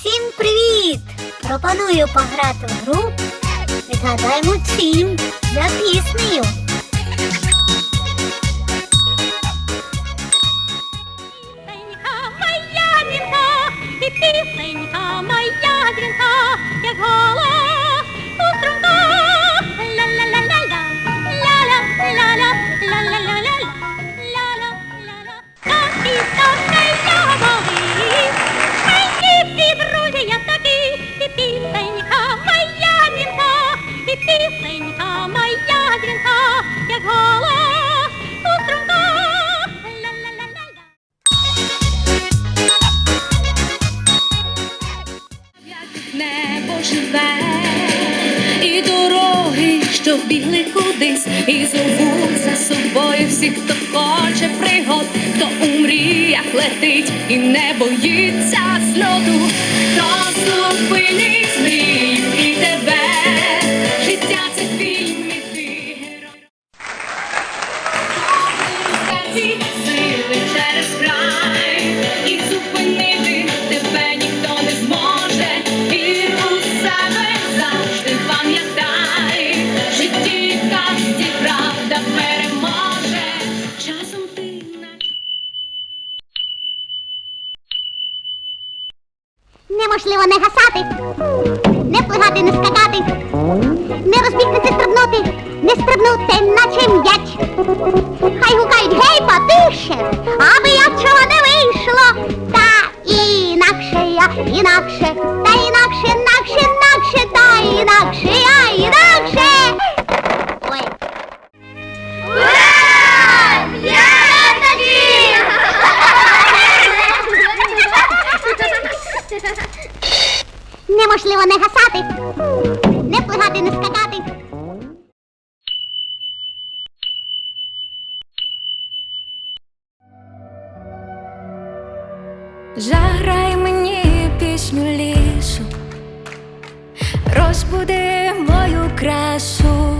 Всім привіт! Пропоную пограти в гру Відгадай мультфільм за піснею. Пісенька моя дрінка, і пісенька моя дзвінка, як. Як небо живе, і дороги, що бігли кудись, і зовуть за собою всіх, хто хоче пригод, хто у мріях летить і не боїться зльоту, хто зупинить Неможливо не гасати, не плигати, не скакати, не розбігти, стрибнути, не стрибнути, наче м'яч. Хай гукають гей, потише, аби Неможливо не гасати, не плигати, не скакати. Заграй мені пісню лісу, розбуди мою красу,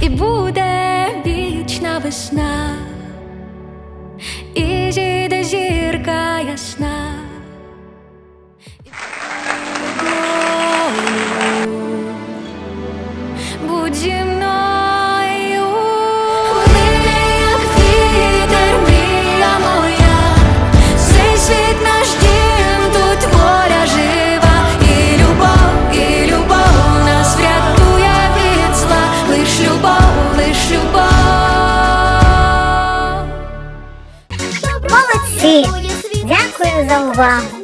і буде вічна весна, і зійде зірка ясна. Дякую за увагу!